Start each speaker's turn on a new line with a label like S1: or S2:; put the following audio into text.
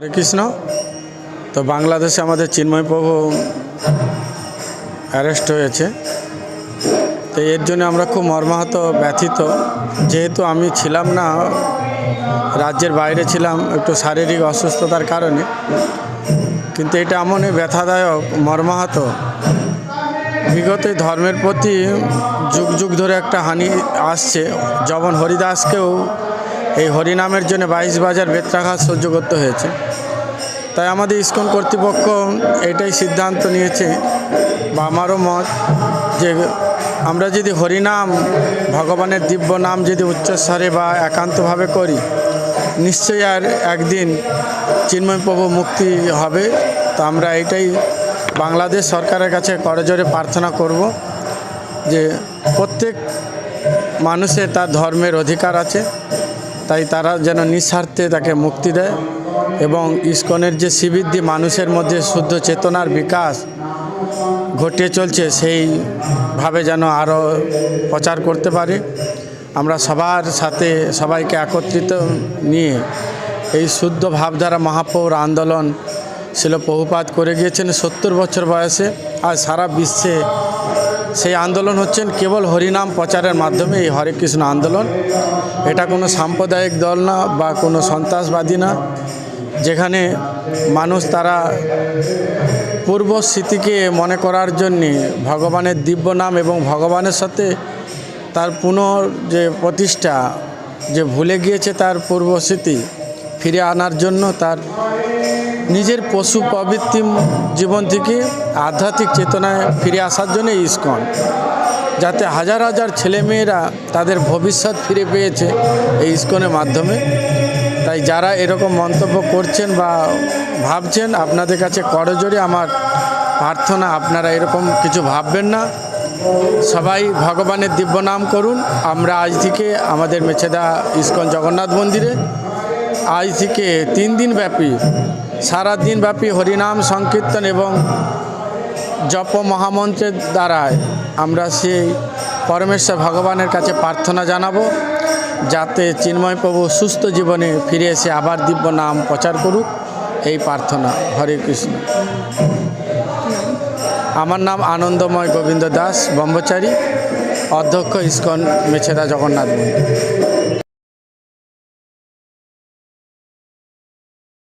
S1: হরে কৃষ্ণ। তো বাংলাদেশে আমাদের চিন্ময় প্রভু অ্যারেস্ট হয়েছে। তো এর জন্য আমরা খুব মর্মাহত, ব্যথিত। যেহেতু আমি ছিলাম না, রাজ্যের বাইরে ছিলাম একটু শারীরিক অসুস্থতার কারণে। কিন্তু এটা এমনই ব্যথাদায়ক, মর্মাহত। বিগত ধর্মের প্রতি যুগ যুগ ধরে একটা হানি আসছে। যবন হরিদাসকেও এই হরিনামের জন্য বাইশ বাজার বেত্রাঘাত সহ্য করতে হয়েছে। তাই আমাদের ইস্কন কর্তৃপক্ষ এটাই সিদ্ধান্ত নিয়েছে বা আমারও মত যে আমরা যদি হরিনাম, ভগবানের দিব্য নাম যদি উচ্চস্বরে বা একান্তভাবে করি, নিশ্চয়ই আর একদিন চিন্ময় প্রভু মুক্তি হবে। তো আমরা এটাই বাংলাদেশ সরকারের কাছে করজোরে প্রার্থনা করব যে প্রত্যেক মানুষের তার ধর্মের অধিকার আছে। তাই তারা যেন নিঃস্বার্থে তাকে মুক্তি দেয় এবং ইস্কনের যে দিয়ে মানুষের মধ্যে শুদ্ধ চেতনার বিকাশ ঘটে চলছে সেইভাবে যেন আরও প্রচার করতে পারে। আমরা সবার সাথে সবাইকে একত্রিত নিয়ে এই শুদ্ধ ভাবধারা মহাপৌর আন্দোলন ছিল বহুপাত করে গিয়েছেন সত্তর বছর বয়সে। আর সারা বিশ্বে সেই আন্দোলন হচ্ছেন কেবল হরিনাম প্রচারের মাধ্যমে, এই হরে কৃষ্ণ আন্দোলন। এটা কোনো সাম্প্রদায়িক দল না বা কোনো সন্ত্রাসবাদী না, যেখানে মানুষ তারা পূর্ব স্মৃতিকে মনে করার জন্যে ভগবানের দিব্য নাম এবং ভগবানের সাথে তার পুনর যে প্রতিষ্ঠা, যে ভুলে গিয়েছে তার পূর্ব স্মৃতি ফিরে আনার জন্য তার নিজের পশু প্রবৃত্তি জীবন থেকে আধ্যাত্মিক চেতনায় ফিরে আসার জন্য ইস্কন। যাতে হাজার হাজার ছেলেমেয়েরা তাদের ভবিষ্যৎ ফিরে পেয়েছে এই ইস্কনের মাধ্যমে। তাই যারা এরকম মন্তব্য করছেন বা ভাবছেন, আপনাদের কাছে করজোরে আমার প্রার্থনা, আপনারা এরকম কিছু ভাববেন না। সবাই ভগবানের দিব্য নাম করুন। আমরা আজ থেকে আমাদের মেছেদা ইস্কন জগন্নাথ মন্দিরে আজ থেকে তিন দিন ব্যাপী সারা দিন ব্যাপী হরিনাম, সংকীর্তন এবং জপ মহামন্ত্রের দ্বারায় আমরা সেই পরমেশ্বর ভগবানের কাছে প্রার্থনা জানাব, যাতে চিন্ময় প্রভু সুস্থ জীবনে ফিরে এসে আবার দিব্য নাম প্রচার করুক। এই প্রার্থনা। হরে কৃষ্ণ। আমার নাম আনন্দময় গোবিন্দ দাস, ব্রহ্মচারী, অধ্যক্ষ ইস্কন মেছেদা জগন্নাথ মন্দির।